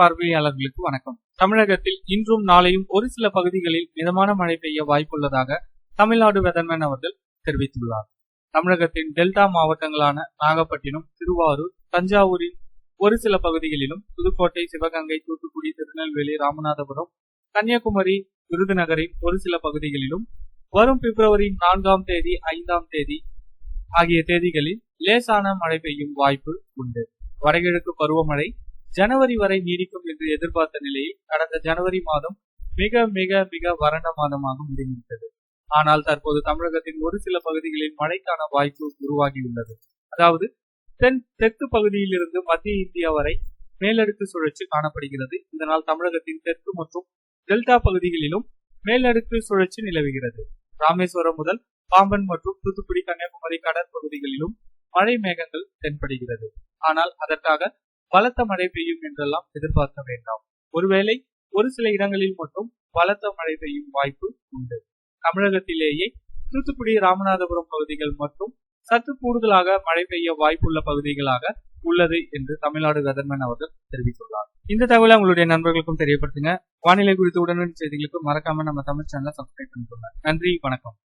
பார்வையாளர்களுக்கு வணக்கம். தமிழகத்தில் இன்றும் நாளையும் ஒரு சில பகுதிகளில் மிதமான மழை பெய்ய வாய்ப்புள்ளதாக தமிழ்நாடு வெதர்மேன் அவர்கள் தெரிவித்துள்ளார். தமிழகத்தின் டெல்டா மாவட்டங்களான நாகப்பட்டினம் திருவாரூர் தஞ்சாவூரின் ஒரு சில பகுதிகளிலும் புதுக்கோட்டை சிவகங்கை தூத்துக்குடி திருநெல்வேலி ராமநாதபுரம் கன்னியாகுமரி விருதுநகரின் ஒரு சில பகுதிகளிலும் வரும் பிப்ரவரி நான்காம் தேதி ஐந்தாம் தேதி ஆகிய தேதிகளில் லேசான மழை பெய்யும் வாய்ப்பு உண்டு. வடகிழக்கு பருவமழை ஜனவரி வரை நீடிக்கும் என்று எதிர்பார்த்த நிலையில் கடந்த ஜனவரி மாதம் மிக மிக மிக வறண்ட மாதமாக முடிந்துவிட்டது ஆனால் தற்போது தமிழகத்தின் ஒரு சில பகுதிகளில் மழைக்கான வாய்ப்பு உருவாகியுள்ளது. அதாவது தென் தெற்கு பகுதியிலிருந்து மத்திய இந்தியா வரை மேலடுக்கு சுழற்சி காணப்படுகிறது. இதனால் தமிழகத்தின் தெற்கு மற்றும் டெல்டா பகுதிகளிலும் மேலடுக்கு சுழற்சி நிலவுகிறது. ராமேஸ்வரம் முதல் பாம்பன் மற்றும் தூத்துக்குடி கன்னியாகுமரி கடற்பகுதிகளிலும் மழை மேகங்கள் தென்படுகிறது. ஆனால் அதற்காக பலத்த மழை பெய்யும் என்றெல்லாம் எதிர்பார்க்க வேண்டாம். ஒருவேளை ஒரு சில இடங்களில் மட்டும் பலத்த மழை பெய்யும் வாய்ப்பு உண்டு. தமிழகத்திலேயே தூத்துக்குடி ராமநாதபுரம் பகுதிகள் மற்றும் சற்று கூடுதலாக மழை பெய்ய வாய்ப்புள்ள பகுதிகளாக உள்ளது என்று தமிழ்நாடு கதர்மன் அவர்கள் தெரிவித்துள்ளார். இந்த தகவலை உங்களுடைய நண்பர்களுக்கும் தெரியப்படுத்துங்க. வானிலை குறித்த உடனடி செய்திகளுக்கு மறக்காம நம்ம தமிழ் சேனலை சப்ஸ்கிரைப் பண்ணிக்கோங்க. நன்றி வணக்கம்.